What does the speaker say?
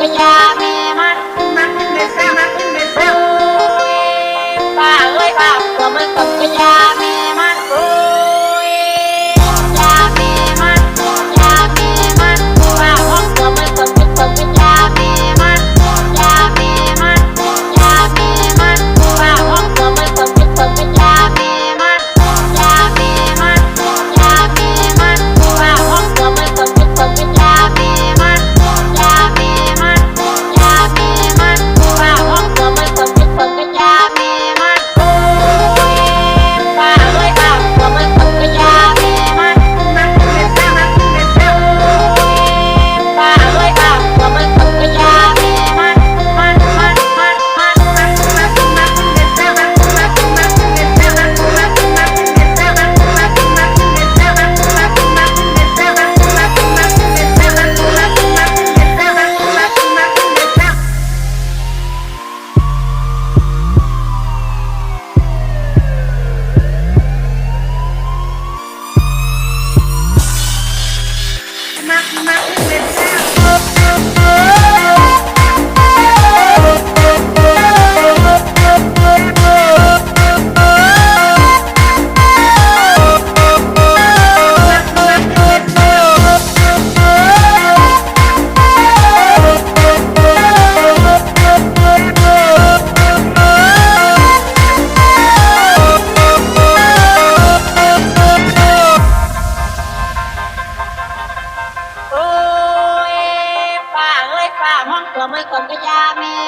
Yeah. ราไม่คนก็ยาแม่